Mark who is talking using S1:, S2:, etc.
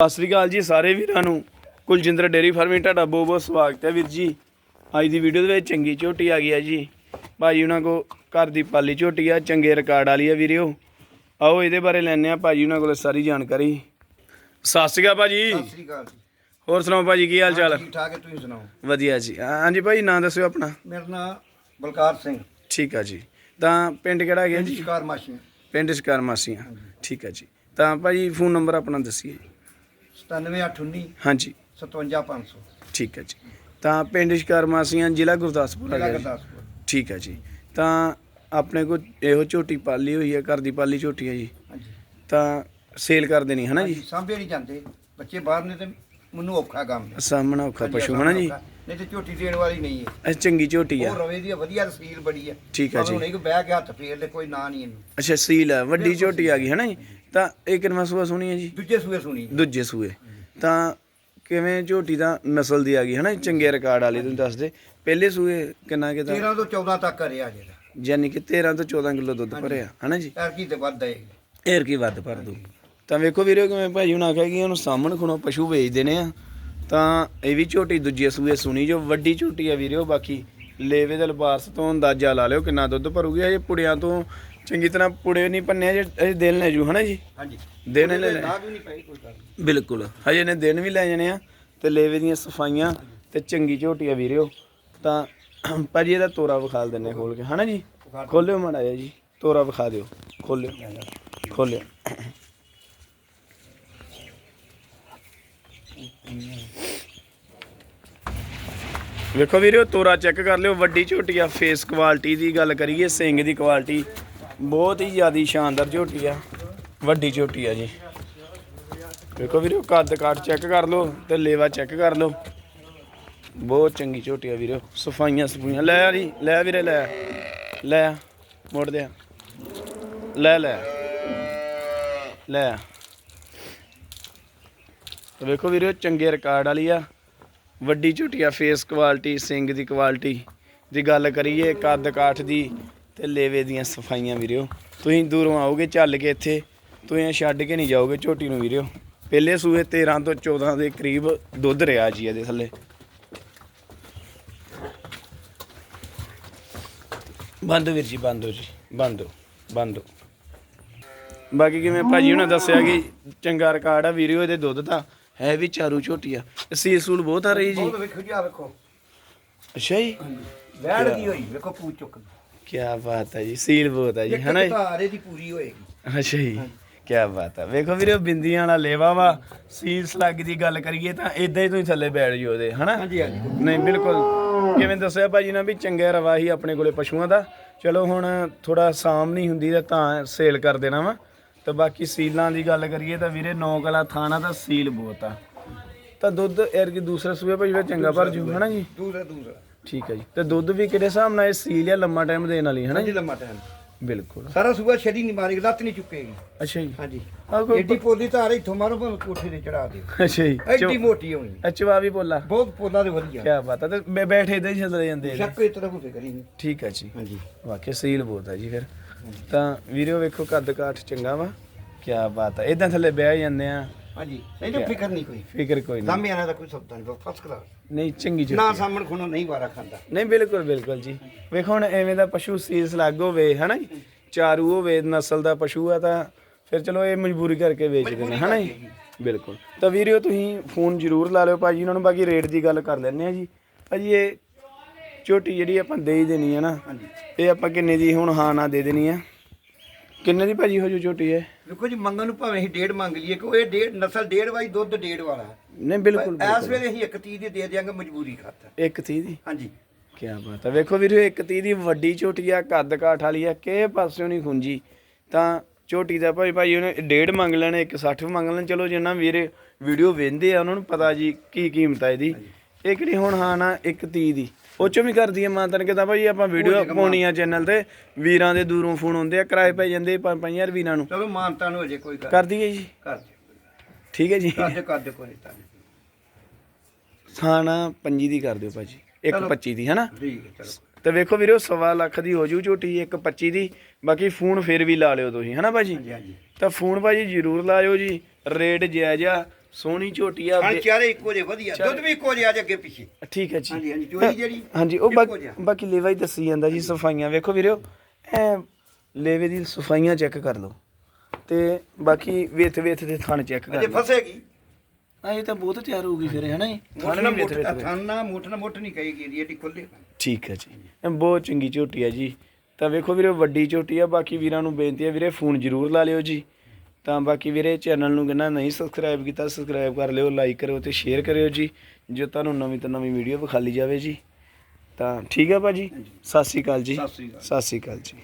S1: ਸਤਿ ਸ੍ਰੀ ਅਕਾਲ ਜੀ ਸਾਰੇ ਵੀਰਾਂ ਨੂੰ। ਕੁਲਜਿੰਦਰ ਡੇਰੀ ਫਾਰਮਿੰਗ ਤੁਹਾਡਾ ਬਹੁਤ ਬਹੁਤ ਸਵਾਗਤ ਹੈ ਵੀਰ ਜੀ। ਅੱਜ ਦੀ ਵੀਡੀਓ ਦੇ ਵਿੱਚ ਚੰਗੀ ਝੋਟੀ ਆ ਗਈ ਹੈ ਜੀ। ਭਾਜੀ ਉਹਨਾਂ ਕੋ ਘਰ ਦੀ ਪਾਲੀ ਝੋਟੀ ਆ ਚੰਗੇ ਰਿਕਾਰਡ ਵਾਲੀ ਆ ਵੀਰਿਓ ਆਓ ਇਹਦੇ ਬਾਰੇ ਲੈਣੇ ਆ ਭਾਜੀ ਉਹਨਾਂ ਕੋਲ ਸਾਰੀ ਜਾਣਕਾਰੀ। ਸਤਿ ਸ੍ਰੀ ਅਕਾਲ ਭਾਜੀ।
S2: ਸਤਿ ਸ੍ਰੀ ਅਕਾਲ ਜੀ।
S1: ਹੋਰ ਸੁਣਾਓ ਭਾਜੀ ਕੀ ਹਾਲ ਚਾਲ?
S2: ਠੀਕ ਠਾਕ ਹੈ ਤੁਸੀਂ ਸੁਣਾਓ?
S1: ਵਧੀਆ ਜੀ। ਹਾਂਜੀ ਭਾਈ ਨਾਂ ਦੱਸਿਓ ਆਪਣਾ।
S2: ਮੇਰਾ ਨਾਮ ਬਲਕਾਰ ਸਿੰਘ।
S1: ਠੀਕ ਆ ਜੀ। ਤਾਂ ਪਿੰਡ ਕਿਹੜਾ ਹੈਗਾ ਜੀ?
S2: ਸ਼ਿਕਾਰ ਮਾਸ਼ੀ
S1: ਪਿੰਡ ਸ਼ਿਕਾਰ ਮਾਸੀਆਂ। ਠੀਕ ਆ ਜੀ। ਤਾਂ ਭਾਜੀ ਫੋਨ ਨੰਬਰ ਆਪਣਾ ਦੱਸੀਏ।
S2: 97819
S1: ਹਾਂਜੀ।
S2: 57500
S1: ਠੀਕ ਹੈ ਜੀ। ਤਾਂ ਪਿੰਡ ਸ਼ਿਕਾਰ ਮਾਸੀਆਂ ਜ਼ਿਲ੍ਹਾ ਗੁਰਦਾਸਪੁਰ
S2: ਜ਼ਿਲ੍ਹਾ
S1: ਹੈਗਾ ਜੀ।
S2: ਗੁਰਦਾਸਪੁਰ।
S1: ਠੀਕ ਹੈ ਜੀ। ਤਾਂ ਆਪਣੇ ਕੋਲ ਇਹੋ ਝੋਟੀ ਪਾਲੀ ਹੋਈ ਹੈ ਘਰ ਦੀ ਪਾਲੀ ਝੋਟੀ ਹੈ ਜੀ।
S2: ਹਾਂਜੀ।
S1: ਤਾਂ ਸੇਲ ਕਰ ਦੇਣੀ ਹੈ ਨਾ ਜੀ?
S2: ਹਾਂਜੀ, ਸਾਂਭੇ ਨਹੀਂ ਜਾਂਦੇ। ਬੱਚੇ ਬਾਹਰ ਨੇ ਤੇ ਮੈਨੂੰ ਔਖਾ ਕੰਮ ਹੈ।
S1: ਸਾਹਮਣਾ ਔਖਾ
S2: ਹਾਂਜੀ,
S1: ਪਸ਼ੂ ਹੈ ਨਾ ਜੀ?
S2: ਔਖਾ। ਨਹੀਂ ਤੇ ਝੋਟੀ ਦੇਣ ਵਾਲੀ ਨਹੀਂ ਹੈ।
S1: ਇਹ ਚੰਗੀ ਝੋਟੀ ਆ।
S2: ਉਹ ਰਵੇ ਦੀ ਆ, ਵਧੀਆ ਰਸੀਲ ਬੜੀ ਹੈ।
S1: ਠੀਕ ਹੈ ਜੀ।
S2: ਹੁਣ ਇੱਕ ਬਹਿ ਕੇ ਹੱਥ ਫੇਰ ਦੇ ਕੋਈ ਨਾਂ ਨਹੀਂ ਇਹਨੂੰ।
S1: ਅੱਛਾ ਸੀਲ ਹੈ ਵੱਡੀ ਝੋਟੀ ਆ ਗਈ ਹੈ ਨਾ ਜੀ? ਤਾਂ ਇਹ ਕਿੰਨਾ ਸੂਆ ਸੁਣੀ ਹੈ ਜੀ?
S2: ਦੂਜੇ ਸੂਏ ਸੁਣੀ
S1: ਦੂਜੇ ਸੂਏ। ਤਾਂ ਕਿਵੇਂ ਝੋਟੀ ਦਾ ਨਸਲ ਦੀ ਆ ਗਈ ਹੈ ਨਾ ਜੀ? ਚੰਗੇ ਰਿਕਾਰਡ ਵਾਲੀ ਤੁਸੀਂ ਦੱਸ ਦੇ। ਪਹਿਲੇ ਸੂਏ ਕਿੰਨਾ ਕਿਤਾ
S2: 13 ਤੋਂ 14 ਤੱਕ ਕਰਿਆ ਜਿਹੜਾ
S1: ਯਾਨੀ ਕਿ 13 ਤੋਂ 14 ਕਿਲੋ ਦੁੱਧ ਭਰਿਆ ਹੈ ਨਾ ਜੀ?
S2: ਐਰ ਕੀ ਤੇ ਵੱਧ ਆਏਗੀ
S1: ਏਰ ਕੀ ਵੱਧ ਭਰ ਦੂ ਤਾਂ ਵੇਖੋ ਵੀਰੇ ਕਿਵੇਂ ਭਾਜੀ ਹੁਣ ਆਖਿਆ ਕਿ ਉਹਨੂੰ ਸਾਹਮਣ ਖੁਣੋ ਪਸ਼ੂ ਵੇਚ ਦੇਣੇ ਆ। ਤਾਂ ਇਹ ਵੀ ਝੋਟੀ ਦੂਜੀ ਸੂਏ ਸੁਣੀ ਜੋ ਵੱਡੀ ਝੋਟੀ ਆ ਵੀਰੇ ਬਾਕੀ ਲੇਵੇ ਦੇ ਲਬਾਰਸ ਤੋਂ ਅੰਦਾਜ਼ਾ ਲਾ ਲਿਓ ਕਿੰਨਾ ਦੁੱਧ ਭਰੂਗੀ। ਹਜੇ ਪੁੜਿਆਂ ਤੋਂ ਚੰਗੀ ਤਰ੍ਹਾਂ ਪੁੜੇ ਨਹੀਂ ਪੰਨੇ ਜੇ ਇਹ ਦਿਨ ਲੈ ਜੂ ਹਨਾ ਜੀ?
S2: ਹਾਂਜੀ।
S1: ਦਿਨ ਲੈ ਲੈ।
S2: ਲਾਗ ਵੀ ਨਹੀਂ ਪਈ ਕੋਈ ਗੱਲ। ਨਹੀਂ।
S1: ਬਿਲਕੁਲ। ਹਜੇ ਨੇ ਦਿਨ ਵੀ ਲੈ ਜਾਣੇ ਆ ਤੇ ਲੇਵੇ ਦੀਆਂ ਸਫਾਈਆਂ ਤੇ ਚੰਗੀ ਝੋਟੀ ਆ ਵੀਰਿਓ। ਤਾਂ ਭਾਜੀ ਇਹਦਾ ਤੋਰਾ ਵਿਖਾਲ ਦਿੰਨੇ ਖੋਲ ਕੇ ਹਨਾ ਜੀ? ਖੋਲਿਓ ਮਾੜਾ ਜਿਹਾ ਜੀ। ਤੋਰਾ ਵਿਖਾ ਦਿਓ। ਖੋਲਿਓ। ਖੋਲਿਓ। ਵੇਖੋ ਵੀਰਿਓ ਤੋਰਾ ਚੈੱਕ ਕਰ ਲਿਓ। ਵੱਡੀ ਝੋਟੀ ਆ ਫੇਸ ਕੁਆਲਿਟੀ ਦੀ ਗੱਲ ਕਰੀਏ ਸਿੰਗ ਦੀ ਕੁਆਲਿਟੀ। ਬਹੁਤ ਹੀ ਜ਼ਿਆਦੀ ਸ਼ਾਨਦਾਰ ਝੋਟੀ ਆ। ਵੱਡੀ ਝੋਟੀ ਆ ਜੀ। ਵੇਖੋ ਵੀਰੋ ਕੱਦ ਕਾਠ ਚੈੱਕ ਕਰ ਲਓ ਤੇ ਲੇਵਾ ਚੈੱਕ ਕਰ ਲਓ। ਬਹੁਤ ਚੰਗੀ ਝੋਟੀ ਆ ਵੀਰੋ। ਸਫਾਈਆਂ ਸਫੂਈਆਂ। ਲੈ ਆ ਜੀ ਲੈ ਵੀਰੇ ਲੈ ਲੈ ਆ, ਮੋੜ ਦੇ ਲੈ ਲੈ ਲੈ ਤੇ ਵੇਖੋ ਵੀਰੋ ਚੰਗੇ ਰਿਕਾਰਡ ਵਾਲੀ ਆ। ਵੱਡੀ ਝੋਟੀ ਆ ਫੇਸ ਕੁਆਲਿਟੀ ਸਿੰਗ ਦੀ ਕੁਆਲਿਟੀ ਦੀ ਗੱਲ ਕਰੀਏ ਕੱਦ ਕਾਠ ਦੀ ਤੇ ਲੇਵੇ ਦੀਆਂ ਸਫਾਈਆਂ ਵੀਰਿਓ। ਤੁਸੀਂ ਦੂਰੋਂ ਆਓਗੇ ਚੱਲ ਕੇ ਇੱਥੇ ਤੁਸੀਂ ਛੱਡ ਕੇ ਨਹੀਂ ਜਾਓਗੇ ਝੋਟੀ ਨੂੰ ਵੀਰਿਓ। ਪਹਿਲੇ ਸੂਏ 13 ਤੋਂ 14 ਦੇ ਕਰੀਬ ਦੁੱਧ ਰਿਹਾ ਜੀ ਇਹਦੇ ਥੱਲੇ। ਬੰਦ ਵੀਰ ਜੀ ਬੰਦ ਹੋ ਜੀ ਬੰਦ ਬੰਦ ਬਾਕੀ ਕਿਵੇਂ ਭਾਜੀ ਉਹਨਾਂ ਦੱਸਿਆ ਕਿ ਚੰਗਾ ਰਿਕਾਰਡ ਆ ਵੀਰਿਓ ਇਹਦੇ ਦੁੱਧ ਦਾ ਹੈ ਵੀ ਚਾਰੂ ਝੋਟੀ ਆ। ਸੀਲ ਸੂਲ ਬਹੁਤ ਆ ਰਹੀ ਜੀ।
S2: ਬਹੁਤ ਵੇਖੋ ਜੀ ਆ ਵੇਖੋ।
S1: ਅੱਛਾ ਜੀ।
S2: ਵੈੜ ਦੀ ਹੋਈ ਵੇਖੋ ਪੂ ਚੁੱਕ
S1: ਕੀ ਬਾਤ ਹੈ ਜੀ ਸੀਲ ਬਹੁਤ ਹੈ ਜੀ ਹਨਾ ਜੀ?
S2: ਤਾਰੇ ਦੀ ਪੂਰੀ ਹੋਏਗੀ।
S1: ਅੱਛਾ ਜੀ ਕੀ ਬਾਤ ਹੈ। ਵੇਖੋ ਵੀਰੇ ਬਿੰਦੀਆਂ ਵਾਲਾ ਲੇਵਾ ਵਾ ਸੀਲ ਸਲੱਗ ਦੀ ਗੱਲ ਕਰੀਏ ਤਾਂ ਇਦਾਂ ਹੀ ਤੁਸੀਂ ਥੱਲੇ ਬੈਠ ਜਿਓ ਉਹਦੇ ਹਨਾ?
S2: ਹਾਂਜੀ ਹਾਂਜੀ।
S1: ਨਹੀਂ ਬਿਲਕੁਲ। ਕਿਵੇਂ ਦੱਸਿਆ ਭਾਜੀ ਨੇ ਵੀ ਚੰਗਾ ਰਵਾਹੀ ਆਪਣੇ ਕੋਲੇ ਪਸ਼ੂਆਂ ਦਾ। ਚਲੋ ਹੁਣ ਥੋੜਾ ਸਾਮ ਨਹੀਂ ਹੁੰਦੀ ਤਾਂ ਤਾਂ ਸੇਲ ਕਰ ਦੇਣਾ ਵਾ। ਤੇ ਬਾਕੀ ਸੀਲਾਂ ਦੀ ਗੱਲ ਕਰੀਏ ਤਾਂ ਵੀਰੇ ਨੌ ਕਲਾ ਥਾਣਾ ਤਾਂ ਸੀਲ ਬਹੁਤ ਆ। ਤਾਂ ਦੁੱਧ ਯਾਰ ਕਿ ਦੂਸਰਾ ਸੂਏ ਭਾਜੀ ਫਿਰ ਚੰਗਾ ਭਰ ਜੂ ਹਨਾ ਜੀ?
S2: ਦੂਸਰਾ ਦੂਸਰਾ।
S1: ਠੀਕ ਹੈ ਜੀ। ਤੇ ਦੁੱਧ ਵੀ ਕਿਹੜੇ ਹਿਸਾਬ ਨਾਲ ਇਹ ਸੀਲ ਆ ਲੰਮਾ ਟਾਈਮ ਦੇਣ ਵਾਲੀ ਹਨਾ
S2: ਹਾਂਜੀ
S1: ਜੀ?
S2: ਲੰਮਾ ਟਾਈਮ
S1: ਬਿਲਕੁਲ।
S2: ਸਾਰਾ ਸੂਆ ਛੜੀ ਨਹੀਂ ਮਾਰੇਗੀ ਲੱਤ ਨਹੀਂ ਚੁੱਕੇਗੀ।
S1: ਅੱਛਾ ਜੀ।
S2: ਹਾਂਜੀ।
S1: ਆ ਕੋਈ
S2: ਏਡੀ ਪੋਲੀ ਧਾਰ ਇੱਥੋਂ ਮਾਰੋ ਭਾਵੇਂ ਕੋਠੇ ਤੇ ਚੜਾ ਦਿਓ।
S1: ਅੱਛਾ ਜੀ।
S2: ਐਡੀ ਮੋਟੀ ਹੋਣੀ।
S1: ਅਚਵਾ ਵੀ ਬੋਲਾ
S2: ਬਹੁਤ ਪੋਲਾ ਤੇ ਵਧੀਆ।
S1: ਕੀ ਬਾਤ ਹੈ ਤੇ ਬੈ- ਬੈਠੇ ਇਦਾਂ ਹੀ ਚੱਲਦੇ ਜਾਂਦੇ ਇਹਦੇ।
S2: ਸ਼ੱਕ ਇਸ ਤਰ੍ਹਾਂ ਕੋਈ ਫਿਕਰ ਹੀ ਨਹੀਂ।
S1: ਠੀਕ ਹੈ ਜੀ।
S2: ਹਾਂਜੀ।
S1: ਵਾਕਿਆ ਸੀਲ ਬਹੁਤ ਹੈ ਜੀ ਫਿਰ। ਤਾਂ ਵੀਡੀਓ ਵੇਖੋ ਕੱਦ ਕਾਠ ਚੰਗਾ ਵਾ। ਕੀ ਬਾਤ ਹੈ ਇਦਾਂ ਥੱਲੇ ਬਹਿ ਜਾਂਦੇ ਆ।
S2: ਹਾਂਜੀ। ਨਹੀਂ ਤਾਂ ਫਿਕਰ ਨਹੀਂ ਕੋਈ।
S1: ਫਿਕਰ ਕੋਈ ਨਹੀਂ।
S2: ਦਾਮੇ ਆਣਾ ਦਾ ਕੋਈ ਸਬਦਾ ਨਹੀਂ ਫਸਟ ਕਲਾਸ
S1: ਨਹੀਂ ਚੰਗੀ ਜੀ
S2: ਨਾ ਸਾਹਮਣ ਖੁਣੋ ਨਹੀਂ ਵਾਰਾ ਖਾਂਦਾ।
S1: ਨਹੀਂ ਬਿਲਕੁਲ ਬਿਲਕੁਲ ਜੀ। ਵੇਖੋ ਹੁਣ ਐਵੇਂ ਦਾ ਪਸ਼ੂ ਸੀਸ ਲੱਗ ਹੋਵੇ ਹਨਾ ਜੀ? ਚਾਰੂ ਹੋਵੇ ਨਸਲ ਦਾ ਪਸ਼ੂ ਆ ਤਾਂ ਫਿਰ ਚਲੋ ਇਹ ਮਜਬੂਰੀ ਕਰਕੇ ਵੇਚ ਦਿੰਦੇ ਹਨਾ ਜੀ? ਬਿਲਕੁਲ। ਤਾਂ ਵੀਰਿਓ ਤੁਸੀਂ ਫੋਨ ਜ਼ਰੂਰ ਲਾ ਲਿਓ ਭਾਜੀ ਉਹਨਾਂ ਨੂੰ ਬਾਕੀ ਰੇਟ ਦੀ ਗੱਲ ਕਰ ਲੈਂਦੇ ਆ ਜੀ। ਭਾਜੀ ਇਹ ਝੋਟੀ ਜਿਹੜੀ ਆਪਾਂ ਦੇ ਹੀ ਦੇਣੀ ਹੈ ਨਾ ਇਹ ਆਪਾਂ ਕਿੰਨੇ ਦੀ ਹੁਣ ਹਾਂ ਨਾ ਦੇ ਦੇਣੀ ਆ? ਕਿੰਨੇ ਦੀ ਭਾਜੀ ਹੋ ਜੋ ਝੋਟੀ ਹੈ?
S2: ਦੇਖੋ ਜੀ ਮੰਗਣ ਨੂੰ ਭਾਵੇਂ ਅਸੀਂ ਡੇਢ ਮੰਗ ਲਈਏ ਕਿ ਇਹ ਡੇਢ ਨਸਲ ਡੇਢ ਵਾਈ ਦੁੱਧ ਡੇਢ ਵਾਲਾ ਹੈ।
S1: ਨਹੀਂ ਬਿਲਕੁਲ
S2: ਇਸ ਵੇਲੇ ਅਸੀਂ ਇੱਕ ਤੀਹ ਦੀ ਦੇ ਦਿਆਂਗੇ ਮਜਬੂਰੀ ਖਾਤਰ।
S1: ਇੱਕ 30 ਦੀ?
S2: ਹਾਂਜੀ।
S1: ਕੀ ਬਾਤ ਹੈ। ਵੇਖੋ ਵੀਰੇ ਇੱਕ 30 ਦੀ ਵੱਡੀ ਝੋਟੀ ਆ ਕੱਦ ਕਾਠ ਵਾਲੀ ਆ ਕਿਸੇ ਪਾਸਿਓਂ ਨਹੀਂ ਖੁੰਜੀ ਤਾਂ ਝੋਟੀ ਦਾ ਭਾਈ ਭਾਈ ਉਹਨੇ ਡੇਢ ਮੰਗ ਲੈਣ ਇੱਕ 60 ਮੰਗ ਲੈਣ। ਚਲੋ ਜਿੰਨਾ ਵੀਰੇ ਵੀਡੀਓ ਵੇਂਦੇ ਆ ਉਹਨਾਂ ਨੂੰ ਪਤਾ ਜੀ ਕੀ ਕੀਮਤ ਆ ਇਹਦੀ। ਇਹ ਕਿਹੜੀ ਹੁਣ ਹਾਂ ਨਾ ਇੱਕ 30 ਦੀ। ਉਹ ਚੋਂ ਵੀ ਕਰਦੀ ਆ ਮਾਂ ਤਨ ਕਿਦਾ ਭਾਈ? ਆਪਾਂ ਵੀਡੀਓ ਪਾਉਣੀ ਆ ਚੈਨਲ ਤੇ। ਵੀਰਾਂ ਦੇ ਦੂਰੋਂ ਫੋਨ ਆਉਂਦੇ ਆ ਕਿਰਾਏ ਪੈ ਜਾਂਦੇ 5-5000 ਵੀਰਾਂ ਨੂੰ।
S2: ਚਲੋ ਮਾਨਤਾ ਨੂੰ ਅਜੇ ਕੋਈ ਕਰ
S1: ਕਰ ਦਈਏ ਜੀ।
S2: ਕਰ ਦਿਓ
S1: ਠੀਕ ਹੈ ਜੀ?
S2: ਕਰ ਦਿਓ ਕਰ ਦਿਓ ਕੋਈ ਨਹੀਂ।
S1: ਖਾਣਾ ਪੰਜੀ ਦੀ ਕਰ ਦਿਓ ਭਾਜੀ ਇੱਕ 25 ਦੀ ਹੈਨਾ?
S2: ਠੀਕ ਹੈ ਚਲੋ।
S1: ਤੇ ਵੇਖੋ ਵੀਰੋ ਸਵਾ ਲੱਖ ਦੀ ਹੋ ਜੂ ਝੋਟੀ ਇੱਕ 25 ਦੀ ਬਾਕੀ ਫੋਨ ਫੇਰ ਵੀ ਲਾ ਲਿਓ ਤੁਸੀਂ ਹੈਨਾ ਭਾਜੀ?
S2: ਹਾਂਜੀ ਹਾਂਜੀ।
S1: ਤਾਂ ਫੋਨ ਭਾਜੀ ਜ਼ਰੂਰ ਲਾਇਓ ਜੀ ਰੇਟ ਜਾਇਜ਼ ਆ ਸੋਹਣੀ ਝੋਟੀ ਆ
S2: ਹਾਂ ਚਾਰੇ ਇੱਕੋ ਜਿਹੇ ਵਧੀਆ ਦੁੱਧ ਵੀ ਇੱਕੋ ਜਿਹਾ ਅੱਜ ਅੱਗੇ ਪਿੱਛੇ।
S1: ਠੀਕ ਹੈ ਜੀ।
S2: ਹਾਂਜੀ ਹਾਂਜੀ ਚੋਈ ਜਿਹੜੀ
S1: ਹਾਂਜੀ ਉਹ ਬਾਕੀ ਲੇਵਾ ਹੀ ਦੱਸੀ ਜਾਂਦਾ ਜੀ ਸਫਾਈਆਂ ਵੇਖੋ ਵੀਰਿਓ ਐ ਲੇਵੇ ਦੀ ਸਫਾਈਆਂ ਚੈੱਕ ਕਰ ਲਓ। ਤੇ ਬਾਕੀ ਵੇਥ ਵੇਥ ਦੇ ਥਣ ਚੈੱਕ
S2: ਅਜੇ
S1: ਕਰ ਲਓ
S2: ਫਸੇਗੀ
S1: ਆ ਇਹ ਤਾਂ ਬਹੁਤ ਤਿਆਰ ਹੋਊਗੀ ਫਿਰ ਹੈ ਨਾ ਜੀ? ਥਣ ਵੀ ਵੇਥ
S2: ਮੁੱਠ
S1: ਵੇਥ ਦੇ।
S2: ਥਾਨਾ ਮੁੱਠ ਨਾ ਮੁੱਠ ਨਹੀਂ ਕਹੇਗੀ ਇਹਦੀ ਇਹਦੀ ਖੁੱਲੇ
S1: ਠੀਕ ਹੈ ਜੀ। ਇਹ ਬਹੁਤ ਚੰਗੀ ਝੋਟੀ ਹੈ ਜੀ। ਤਾਂ ਵੇਖੋ ਵੀਰੇ ਵੱਡੀ ਝੋਟੀ ਆ ਬਾਕੀ ਵੀਰਾਂ ਨੂੰ ਬੇਨਤੀ ਹੈ ਵੀਰੇ ਫੋਨ ਜ਼ਰੂਰ ਲਾ ਲਿਓ ਜੀ। ਤਾਂ ਬਾਕੀ ਵੀਰੇ ਚੈਨਲ ਨੂੰ ਕਿੰਨਾ ਨਹੀਂ ਸਬਸਕ੍ਰਾਈਬ ਕੀਤਾ ਸਬਸਕ੍ਰਾਈਬ ਕਰ ਲਿਓ ਲਾਈਕ ਕਰਿਓ ਤੇ ਸ਼ੇਅਰ ਕਰਿਓ ਜੀ ਜੋ ਤੁਹਾਨੂੰ ਨਵੀਂ ਤੋਂ ਨਵੀਂ ਵੀਡੀਓ ਵਿਖਾਲੀ ਜਾਵੇ ਜੀ। ਤਾਂ ਠੀਕ ਹੈ ਭਾਜੀ? ਸਤਿ ਸ਼੍ਰੀ ਅਕਾਲ ਜੀ।
S2: ਸਤਿ ਸ਼੍ਰੀ ਅਕਾਲ।
S1: ਸਤਿ ਸ਼੍ਰੀ ਅਕਾਲ ਜੀ।